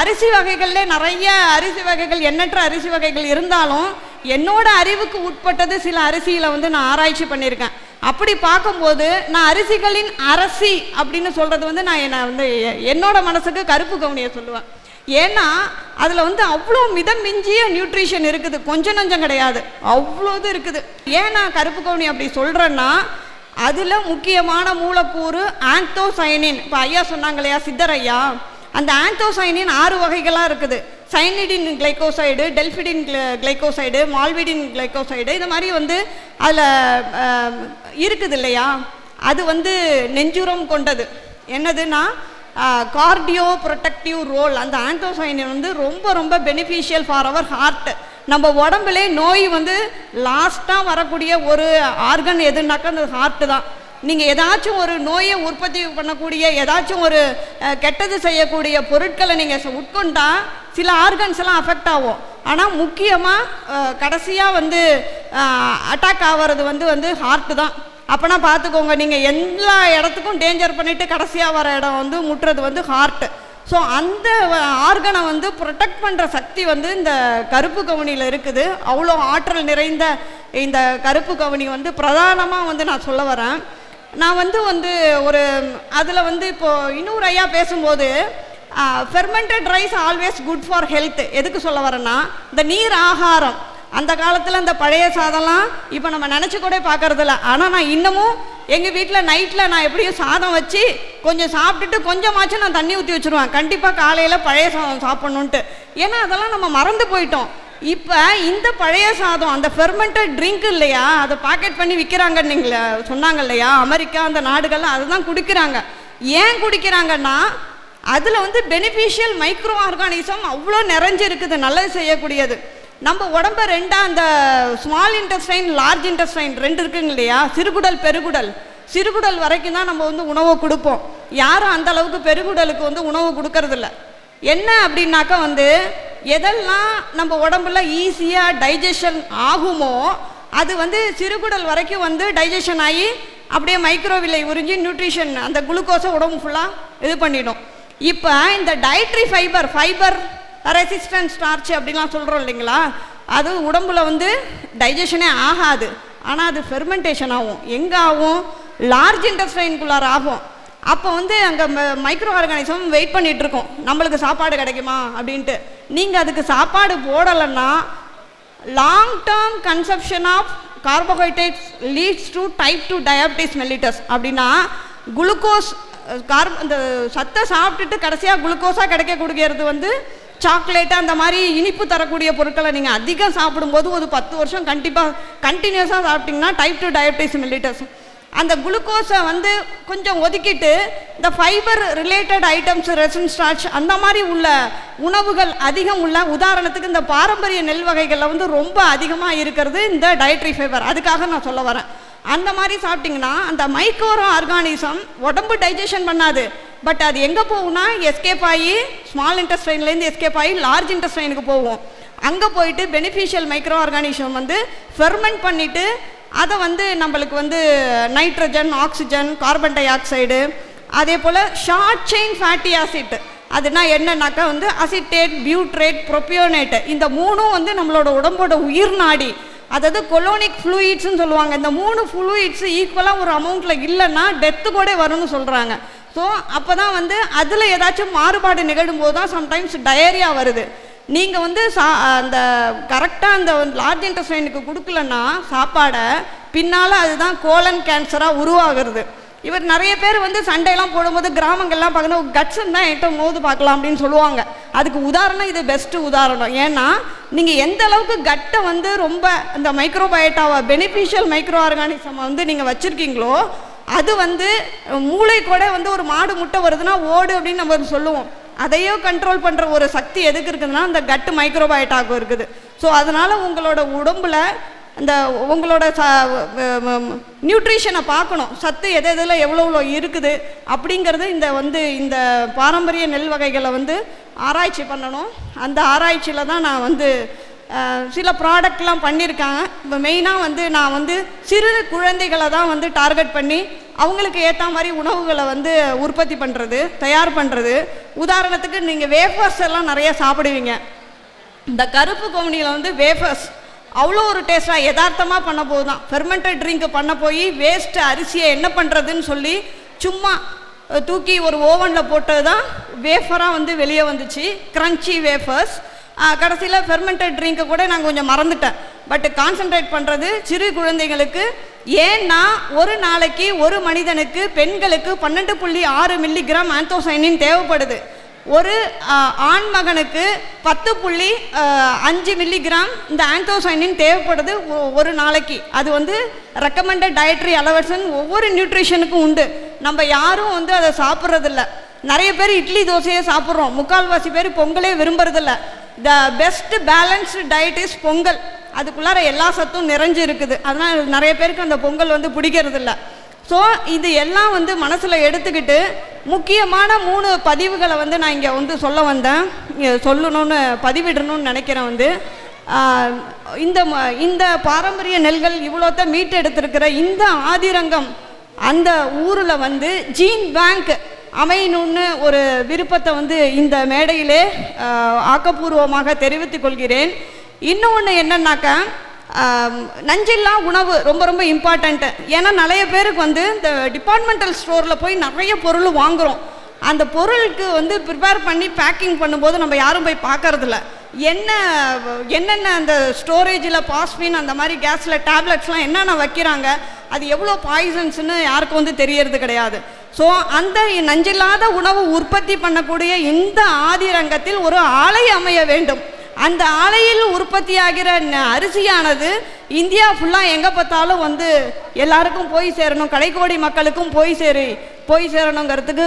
அரிசி வகைகளில் நிறைய அரிசி வகைகள் எண்ணற்ற அரிசி வகைகள் இருந்தாலும் என்னோட அறிவுக்கு உட்பட்டது சில அரிசியில் வந்து நான் ஆராய்ச்சி பண்ணியிருக்கேன். அப்படி பார்க்கும்போது நான் அரிசிகளின் அரசி அப்படின்னு சொல்கிறது வந்து நான் என்னை வந்து எ- என்னோட மனசுக்கு கருப்பு கவுனியை சொல்லுவேன். ஏன்னா அதில் வந்து அவ்வளோ மிதம் மிஞ்சிய நியூட்ரிஷன் இருக்குது. கொஞ்சம் நஞ்சம் கிடையாது. அவ்வளோ இது இருக்குது. ஏன் நான் கருப்பு கவுனி அப்படி சொல்கிறேன்னா அதில் முக்கியமான மூலக்கூறு ஆந்தோசயனின். இப்போ ஐயா சொன்னாங்க இல்லையா சித்தர் ஐயா அந்த ஆந்தோசைனின் ஆறு வகைகளாக இருக்குது. Cyanidin glycoside delphinidin glycoside malvidin glycoside இந்த மாதிரி வந்து அதில் இருக்குது இல்லையா? அது வந்து நெஞ்சுரம் கொண்டது. என்னதுன்னா கார்டியோ ப்ரொடெக்டிவ் ரோல். அந்த ஆந்தோசைனின் வந்து ரொம்ப ரொம்ப பெனிஃபிஷியல் ஃபார் அவர் ஹார்ட் நம்ம உடம்புலே நோய் வந்து லாஸ்ட்டாக வரக்கூடிய ஒரு ஆர்கன் எதுனாக்கா அந்த ஹார்ட்டு தான். நீங்கள் ஏதாச்சும் ஒரு நோயை உற்பத்தி பண்ணக்கூடிய ஏதாச்சும் ஒரு கெட்டது செய்யக்கூடிய பொருட்களை நீங்கள் உட்கொண்டா சில ஆர்கன்ஸ் எல்லாம் அஃபெக்ட் ஆகும். ஆனால் முக்கியமாக கடைசியாக வந்து அட்டாக் ஆகிறது வந்து வந்து ஹார்ட்டு தான். அப்போனா பார்த்துக்கோங்க நீங்கள் எல்லா இடத்துக்கும் டேஞ்சர் பண்ணிவிட்டு கடைசியாக வர இடம் வந்து முட்டுறது வந்து ஹார்ட்டு ஸோ அந்த ஆர்கனை வந்து ப்ரொடெக்ட் பண்ணுற சக்தி வந்து இந்த கருப்பு கவனியில் இருக்குது. அவ்வளோ ஆற்றல் நிறைந்த இந்த கருப்பு கவனி வந்து பிரதானமாக வந்து நான் சொல்ல வரேன். நான் வந்து வந்து ஒரு அதில் வந்து இப்போது இன்னொரு ஐயா பேசும்போது fermented rice always good for health எதுக்கு சொல்ல வரேன்னா இந்த நீர் ஆகாரம் அந்த காலத்தில் அந்த பழைய சாதம்லாம் இப்போ நம்ம நினச்சி கூட பார்க்கறதில்ல ஆனால் நான் இன்னமும் எங்கள் வீட்டில் நைட்டில் நான் எப்படியும் சாதம் வச்சு கொஞ்சம் சாப்பிட்டுட்டு கொஞ்சமாச்சும் நான் தண்ணி ஊற்றி வச்சுருவேன். கண்டிப்பாக காலையில் பழைய சாதம் சாப்பிட்ணுன்ட்டு ஏன்னா அதெல்லாம் நம்ம மறந்து போயிட்டோம். இப்போ இந்த பழைய சாதம் அந்த ஃபெர்மெண்டட் ட்ரிங்க் இல்லையா அதை பாக்கெட் பண்ணி விற்கிறாங்கன்னு நீங்கள் சொன்னாங்க இல்லையா? அமெரிக்கா அந்த நாடுகள்லாம் அதுதான் குடிக்கிறாங்க. ஏன் குடிக்கிறாங்கன்னா அதில் வந்து பெனிஃபிஷியல் மைக்ரோ ஆர்கானிசம் அவ்வளோ நிறைஞ்சிருக்குது நல்லது செய்யக்கூடியது. நம்ம உடம்ப ரெண்டாக அந்த ஸ்மால் இன்டெஸ்டைன் லார்ஜ் இன்டெஸ்டைன் ரெண்டு இருக்குங்க இல்லையா? சிறுகுடல் பெருகுடல். சிறுகுடல் வரைக்கும் தான் நம்ம வந்து உணவு கொடுப்போம். யாரும் அந்த அளவுக்கு பெருகுடலுக்கு வந்து உணவு கொடுக்கறதில்ல. என்ன அப்படின்னாக்கா வந்து எதெல்லாம் நம்ம உடம்புல ஈஸியாக டைஜஷன் ஆகுமோ அது வந்து சிறுகுடல் வரைக்கும் வந்து டைஜஷன் ஆகி அப்படியே மைக்ரோவிலை உறிஞ்சி நியூட்ரிஷன் அந்த குளுக்கோஸை உடம்பு ஃபுல்லாக இது பண்ணிடும். இப்போ இந்த dietary fibre fibre resistance starch அப்படிலாம் சொல்கிறோம் இல்லைங்களா? அது உடம்புல வந்து டைஜஷனே ஆகாது. ஆனால் அது ஃபெர்மெண்டேஷன் ஆகும். எங்கே ஆகும்? லார்ஜ் இன்டஸ்டைன்குள்ளார ஆகும். அப்போ வந்து அங்கே மைக்ரோ ஆர்கானிசம் வெயிட் பண்ணிகிட்ருக்கோம் நம்மளுக்கு சாப்பாடு கிடைக்குமா? அப்படின்ட்டு. நீங்கள் அதுக்கு சாப்பாடு போடலைன்னா long term consumption of carbohydrates leads to type two diabetes mellitus அப்படின்னா குளுக்கோஸ் கார்ப இந்த சத்தை சாப்பிட்டுட்டு கடைசியாக குளுக்கோஸாக கிடைக்க கொடுக்கிறது வந்து சாக்லேட்டு அந்த மாதிரி இனிப்பு தரக்கூடிய பொருட்களை நீங்கள் அதிகம் சாப்பிடும்போது ஒரு பத்து வருஷம் கண்டிப்பாக கண்டினியூஸாக சாப்பிட்டிங்கன்னா டைப் டு டயபிட்டிஸ் மெல்லிட்டஸ் அந்த குளுக்கோஸை வந்து கொஞ்சம் ஒதுக்கிட்டு இந்த fibre related items resistant starch அந்த மாதிரி உள்ள உணவுகள் அதிகம் உள்ள உதாரணத்துக்கு இந்த பாரம்பரிய நெல் வகைகளில் வந்து ரொம்ப அதிகமாக இருக்கிறது இந்த டயட்ரி ஃபைபர் அதுக்காக நான் சொல்ல வரேன். அந்த மாதிரி சாப்பிட்டிங்கன்னா அந்த மைக்ரோ ஆர்கானிசம் உடம்பு டைஜஷன் பண்ணாது. பட் அது எங்கே போகும்னா எஸ்கேப் ஆகி ஸ்மால் இன்டெஸ்டைன்லேருந்து எஸ்கேப் ஆகி லார்ஜ் இன்டெஸ்டைனுக்கு போகும். அங்கே போயிட்டு பெனிஃபிஷியல் மைக்ரோ ஆர்கானிசம் வந்து ஃபெர்மெண்ட் பண்ணிவிட்டு அதை வந்து நம்மளுக்கு வந்து nitrogen oxygen carbon dioxide அதே போல் ஷார்ட் செயின் ஃபேட்டி ஆசிட் அதுனா என்னன்னாக்கா வந்து அசிட்டேட் பியூட்ரேட் ப்ரொபியோனேட் இந்த மூணும் வந்து நம்மளோட உடம்போட உயிர் நாடி. அதாவது கொலோனிக் ஃப்ளூயிட்ஸ்னு சொல்லுவாங்க. இந்த மூணு ஃப்ளூயிட்ஸ் ஈக்குவலாக ஒரு அமௌண்ட்டில் இல்லைன்னா டெத்து கூட வரும்னு சொல்கிறாங்க ஸோ அப்போ தான் வந்து அதில் ஏதாச்சும் மாறுபாடு நிகழும்போது தான் சம்டைம்ஸ் டயரியா வருது. நீங்கள் வந்து சா அந்த கரெக்டாக அந்த லார்ஜ் இன்டெஸ்டைனுக்கு கொடுக்கலன்னா சாப்பாடை பின்னால் அதுதான் கோலன் கேன்சராக உருவாகிறது. இவர் நிறைய பேர் வந்து சண்டையெல்லாம் போடும்போது கிராமங்கள்லாம் பார்த்தீங்கன்னா கட்ஸுன்னு தான் என்கிட்ட மோது பார்க்கலாம் அப்படின்னு சொல்லுவாங்க. அதுக்கு உதாரணம் இது பெஸ்ட்டு உதாரணம். ஏன்னா நீங்கள் எந்த அளவுக்கு கட்டை வந்து ரொம்ப இந்த மைக்ரோபயோட்டாவை பெனிஃபிஷியல் மைக்ரோ ஆர்கானிசம் வந்து நீங்கள் வச்சுருக்கீங்களோ அது வந்து மூளை கூட வந்து ஒரு மாடு முட்டை வருதுன்னா ஓடு அப்படின்னு நம்ம சொல்லுவோம். அதையோ கண்ட்ரோல் பண்ணுற ஒரு சக்தி எதுக்கு இருக்குதுன்னா அந்த கட்டு மைக்ரோபயோட்டாக்கும் இருக்குது. ஸோ அதனால் உங்களோட உடம்பில் இந்த உங்களோட ச நியூட்ரிஷனை பார்க்கணும். சத்து எது எதில் எவ்வளோ எவ்வளோ இருக்குது அப்படிங்கிறது இந்த வந்து இந்த பாரம்பரிய நெல் வகைகளை வந்து ஆராய்ச்சி பண்ணணும். அந்த ஆராய்ச்சியில் தான் நான் வந்து சில ப்ராடக்ட்லாம் பண்ணியிருக்காங்க இப்போ மெயினாக வந்து நான் வந்து சிறு குழந்தைகளை தான் வந்து டார்கெட் பண்ணி அவங்களுக்கு ஏற்ற மாதிரி உணவுகளை வந்து உற்பத்தி பண்ணுறது தயார் பண்ணுறது உதாரணத்துக்கு நீங்கள் வேஃபர்ஸ் எல்லாம் நிறைய சாப்பிடுவீங்க. இந்த கருப்பு கவுனியில் வந்து வேஃபர்ஸ் அவ்வளோ ஒரு டேஸ்ட்டாக யதார்த்தமாக பண்ண போது தான் ஃபெர்மெண்டட் ட்ரிங்க் பண்ண போய் வேஸ்ட்டு அரிசியை என்ன பண்ணுறதுன்னு சொல்லி சும்மா தூக்கி ஒரு ஓவனில் போட்டது தான் வேஃபராக வந்து வெளியே வந்துச்சு. க்ரன்ச்சி வேஃபர்ஸ் கடைசியில் ஃபெர்மெண்டட் ட்ரிங்க்கை கூட நான் கொஞ்சம் மறந்துட்டேன். பட் கான்சென்ட்ரேட் பண்ணுறது சிறு குழந்தைங்களுக்கு ஏன்னா ஒரு நாளைக்கு ஒரு மனிதனுக்கு பெண்களுக்கு பன்னெண்டு புள்ளி ஆறு மில்லிகிராம் ஆந்தோசைனின் தேவைப்படுது. ஒரு ஆண் மகனுக்கு பத்து புள்ளி அஞ்சு மில்லிகிராம் இந்த ஆந்தோசைனின் தேவைப்படுது ஒரு நாளைக்கு. அது வந்து ரெக்கமெண்டட் டயட்ரி அலவர்சன் ஒவ்வொரு நியூட்ரிஷனுக்கும் உண்டு. நம்ம யாரும் வந்து அதை சாப்பிட்றதில்ல. நிறைய பேர் இட்லி தோசையை சாப்பிட்றோம். முக்கால்வாசி பேர் பொங்கலே விரும்புறதில்ல. The best balanced diet is pongal. அதுக்குள்ளார எல்லா சத்தும் நிறைஞ்சு இருக்குது அதனால் நிறைய பேருக்கு அந்த பொங்கல் வந்து பிடிக்கிறதில்ல. ஸோ இது எல்லாம் வந்து மனசில் எடுத்துக்கிட்டு முக்கியமான மூணு பதிவுகளை வந்து நான் இங்கே வந்து சொல்ல வந்தேன். சொல்லணும்னு பதிவிடணும்னு நினைக்கிறேன் வந்து. இந்த ம- இந்த பாரம்பரிய நெல்கள் இவ்வளோத்த மீட்டெடுத்திருக்கிற இந்த ஆதிரங்கம் அந்த ஊரில் வந்து ஜீன் பேங்க் அமையணும்னு ஒரு விருப்பத்தை வந்து இந்த மேடையிலே ஆக்கப்பூர்வமாக தெரிவித்துக் கொள்கிறேன். இன்னொன்று என்னன்னாக்கா நஞ்சில்லா உணவு ரொம்ப ரொம்ப இம்பார்ட்டண்ட்டு ஏன்னா நிறைய பேருக்கு வந்து இந்த டிபார்ட்மெண்டல் ஸ்டோரில் போய் நிறைய பொருள் வாங்குகிறோம் அந்த பொருளுக்கு வந்து ப்ரிப்பேர் பண்ணி பேக்கிங் பண்ணும்போது நம்ம யாரும் போய் பார்க்கறதில்ல. என்ன என்னென்ன அந்த ஸ்டோரேஜில் பாஸ்பின் அந்த மாதிரி கேஸில் டேப்லெட்ஸ்லாம் என்னென்ன வைக்கிறாங்க அது எவ்வளோ பாய்சன்ஸ்னு யாருக்கும் வந்து தெரியறது கிடையாது. ஸோ அந்த நஞ்சில்லாத உணவு உற்பத்தி பண்ணக்கூடிய இந்த ஆதிரங்கத்தில் ஒரு ஆலை அமைய வேண்டும். அந்த ஆலையில் உற்பத்தியாகிற ந- அரிசியானது இந்தியா ஃபுல்லாக எங்கே பார்த்தாலும் வந்து எல்லாருக்கும் போய் சேரணும். கடைக்கோடி மக்களுக்கும் போய் சேரு போய் சேரணுங்கிறதுக்கு